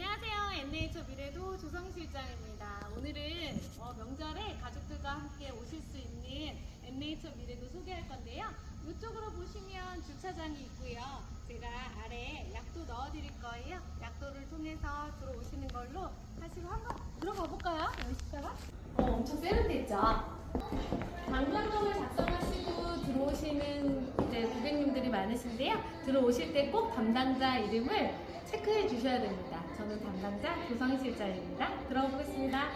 안녕하세요. NH 미래도 조성 실장입니다. 오늘은 어, 명절에 가족들과 함께 오실 수 있는 NH 미래도 소개할 건데요. 이쪽으로 보시면 주차장이 있고요. 제가 아래 약도 넣어드릴 거예요. 약도를 통해서 들어오시는 걸로 하시고 한번 들어가 볼까요? 여기다가 어, 엄청 세련됐죠? 방문록을 작성하시고 들어오시는 많으신데요. 들어오실 때 꼭 담당자 이름을 체크해 주셔야 됩니다. 저는 담당자 조성실장입니다. 들어가 보겠습니다.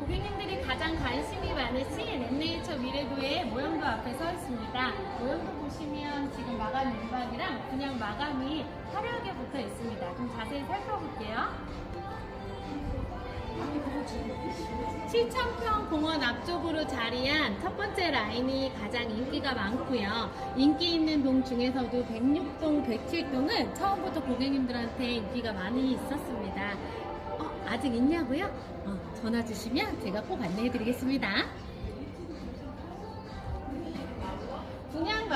고객님들이 가장 관심이 많으신 엠네이처 미래도의 모형도 앞에 서 있습니다. 모형도 보시면 지금 마감 일박이랑 그냥 마감이 화려하게 붙어 있습니다. 좀 자세히 살펴볼게요. 7,000평 공원 앞쪽으로 자리한 첫 번째 라인이 가장 인기가 많고요. 인기 있는 동 중에서도 106동, 107동은 처음부터 고객님들한테 인기가 많이 있었습니다. 어, 아직 있냐고요? 어, 전화 주시면 제가 꼭 안내해 드리겠습니다.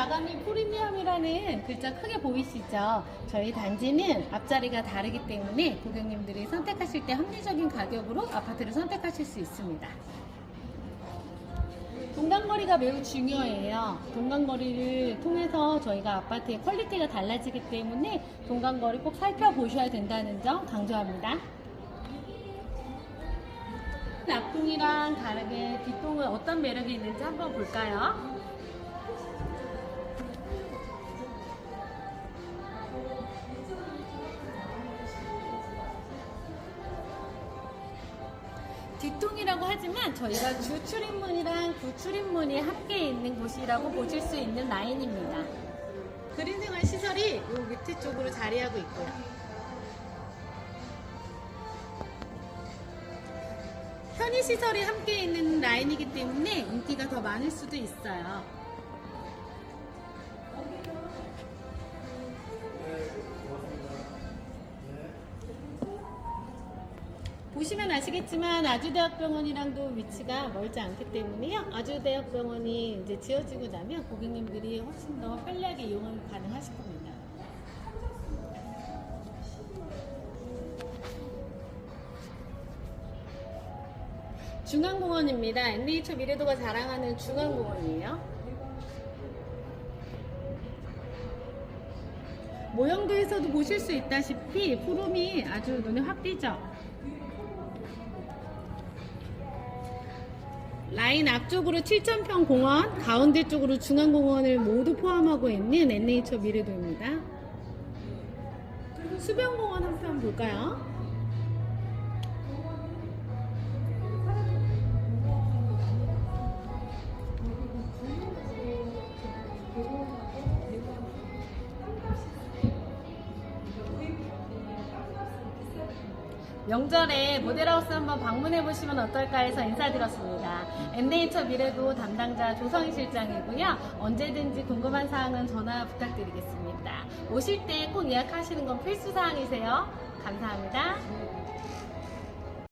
마감이 프리미엄이라는 글자 크게 보이시죠? 저희 단지는 앞자리가 다르기 때문에 고객님들이 선택하실 때 합리적인 가격으로 아파트를 선택하실 수 있습니다. 동간거리가 매우 중요해요. 동간거리를 통해서 저희가 아파트의 퀄리티가 달라지기 때문에 동간거리 꼭 살펴보셔야 된다는 점 강조합니다. 앞동이랑 다르게 뒷동은 어떤 매력이 있는지 한번 볼까요? 뒷동이라고 하지만 저희가 주 출입문이랑 부 출입문이 함께 있는 곳이라고 보실 수 있는 라인입니다. 그린생활 시설이 이 밑에 쪽으로 자리하고 있고요. 편의 시설이 함께 있는 라인이기 때문에 인기가 더 많을 수도 있어요. 보시면 아시겠지만 아주대학병원이랑도 위치가 멀지 않기 때문에요. 아주대학병원이 이제 지어지고 나면 고객님들이 훨씬 더 편리하게 이용을 가능하실 겁니다. 중앙공원입니다. NH 미래도가 자랑하는 중앙공원이에요. 모형도에서도 보실 수 있다시피 푸름이 아주 눈에 확 띄죠. 라인 앞쪽으로 7,000평 공원, 가운데 쪽으로 중앙공원을 모두 포함하고 있는 NH 미래도입니다. 수변공원 한편 볼까요? 명절에 모델하우스 한번 방문해 보시면 어떨까 해서 인사드렸습니다. 엔네이처 미래도 담당자 조성희 실장이고요. 언제든지 궁금한 사항은 전화 부탁드리겠습니다. 오실 때 꼭 예약하시는 건 필수 사항이세요. 감사합니다.